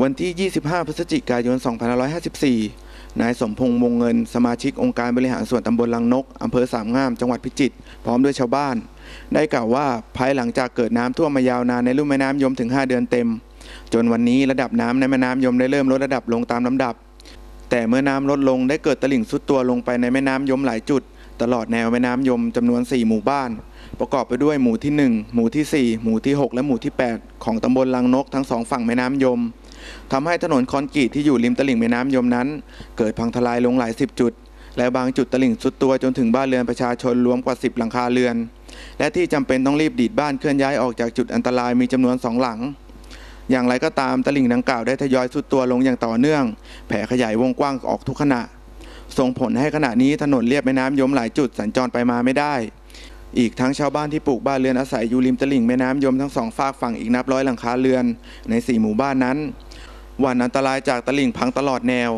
วันที่ 25 พฤศจิกายน 2554 นายสมพงษ์วงเงิน สมาชิกองค์การบริหารส่วนตำบลลังนก อำเภอสามงาม จังหวัดพิจิตร พร้อมด้วยชาวบ้าน ได้กล่าวว่าภายหลังจากเกิดน้ำท่วมมายาวนานในลุ่มแม่น้ำยมถึง 5 เดือนเต็ม จนวันนี้ระดับน้ำในแม่น้ำยมได้เริ่มลดระดับลงตามลำดับ แต่เมื่อน้ำลดลงได้เกิดตลิ่งซุดตัวลงไปในแม่น้ำยมหลายจุด ตลอดแนวแม่น้ำยมจำนวน 4 หมู่บ้านประกอบไปด้วยหมู่ที่ 1 หมู่ที่ 4 หมู่ที่ 6 และหมู่ที่ 8 ของตำบลลังนกทั้งสองฝั่งแม่น้ำยม ทำให้ถนนคอนกรีตที่อยู่ริมตลิ่งแม่น้ำยมนั้น เกิดพังทลายลงหลายสิบจุด และบางจุดตลิ่งสุดตัวจนถึงบ้านเรือนประชาชนรวมกว่า 10 หลังคาเรือน และที่จำเป็นต้องรีบดีดบ้านเคลื่อนย้ายออกจากจุดอันตรายมีจำนวนสองหลัง อย่างไรก็ตามตลิ่งดังกล่าวได้ทยอยสุดตัวลงอย่างต่อเนื่อง แผ่ขยายวงกว้างออกทุกขณะ ส่งผลให้ขณะนี้ถนนเลียบแม่น้ำยมหลายจุดสัญจรไปมาไม่ได้อีกทั้งชาวบ้านที่ปลูกบ้านเรือนอาศัยอยู่ริมตลิ่งแม่น้ำยมทั้งสองฝากฝั่งอีกนับร้อยหลังคาเรือนในสี่หมู่บ้านนั้น หวันอันตรายจากตลิ่งพังตลอดแนว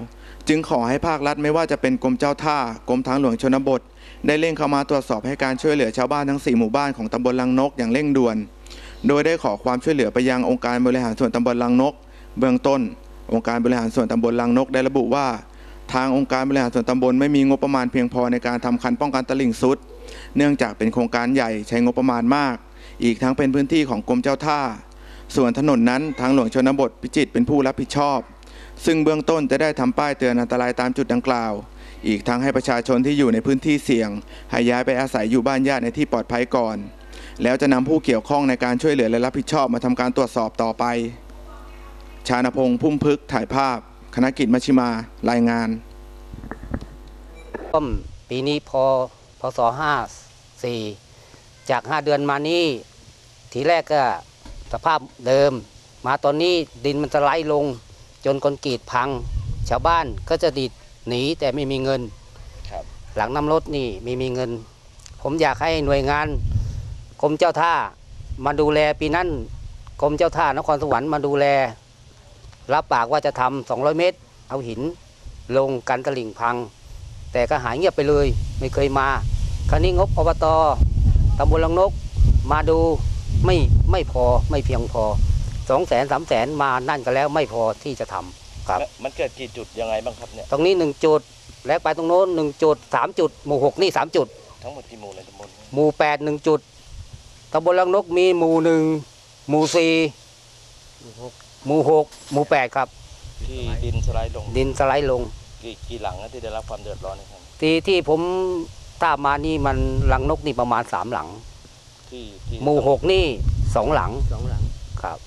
จึงขอให้ภาครัฐไม่ว่าจะเป็นกรมเจ้าท่ากรมทางหลวงชนบท ได้เร่งเข้ามาตรวจสอบให้การช่วยเหลือชาวบ้านทั้งสี่หมู่บ้านของตำบลลังนกอย่างเร่งด่วน โดยได้ขอความช่วยเหลือไปยังองค์การบริหารส่วนตำบลลังนก เบื้องต้น องค์การบริหารส่วนตำบลลังนกได้ระบุว่า ทางองค์การบริหารส่วนตำบลไม่มีงบประมาณเพียงพอในการทำคันป้องกันตลิ่งซุด เนื่องจากเป็นโครงการใหญ่ใช้งบประมาณมาก อีกทั้งเป็นพื้นที่ของกรมเจ้าท่า ส่วนถนนนั้นทางหลวงชนบทพิจิตรเป็นผู้รับผิดชอบ ซึ่งเบื้องต้นจะได้ทำป้ายเตือนอันตรายตามจุดดังกล่าว อีกทั้งให้ประชาชนที่อยู่ในพื้นที่เสี่ยงให้ย้ายไปอาศัยอยู่บ้านญาติในที่ปลอดภัยก่อน แล้วจะนำผู้เกี่ยวข้องในการช่วยเหลือและรับผิดชอบมาทำการตรวจสอบต่อไป ชาณพงษ์พุ่มพึกษ์ถ่ายภาพ คณะกิจมชิมารายงานต้มปีนี้พอพศห้าสี่จากห้าเดือนมานี้ทีแรกก็ สภาพเดิม มาตอนนี้ดินมันสไลด์ลง จนคอนกรีตพัง ชาวบ้านก็จะดิดหนีแต่ไม่มีเงินครับหลังน้ำรถนี่ไม่มีเงิน ผมอยากให้หน่วยงานกรมเจ้าท่ามาดูแลปีนั้นกรมเจ้าท่านครสวรรค์มาดูแล รับปากว่าจะทำ200เมตร เอาหินลงกันตลิ่งพัง แต่ก็หายเงียบไปเลยไม่เคยมา คราวนี้งบอบตตำบลลังนกมาดู ไม่ไม่พอไม่เพียงพอสองแสนสามแสนมานั่นก็แล้วไม่พอที่จะทำครับมันมันเกิดกี่จุดยังไงบ้างครับเนี่ยตรงนี้หนึ่งจุดแล้วไปตรงโน้นหนึ่งจุดสามจุดหมู่หกนี่สามจุด ทั้งหมดกี่หมู่ในตำบลหมู่แปดหนึ่งจุดตำบลลังนกมีหมู่หนึ่งหมู่สี่หมู่หกหมู่แปดครับ ที่ดินสไลด์ลง ดินสไลด์ลง กี่กี่หลังนะที่ได้รับความเดือดร้อนนะครับที่ที่ผมทราบมานี่มันลังนกนี่ประมาณสามหลัง ที่ที่หมู่หกนี่สองหลังสองหลังครับ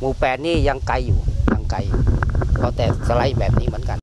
หมู่แปดนี่ยังไกลอยู่ยังไกลอยู่เพราะแต่สไลด์แบบนี้เหมือนกัน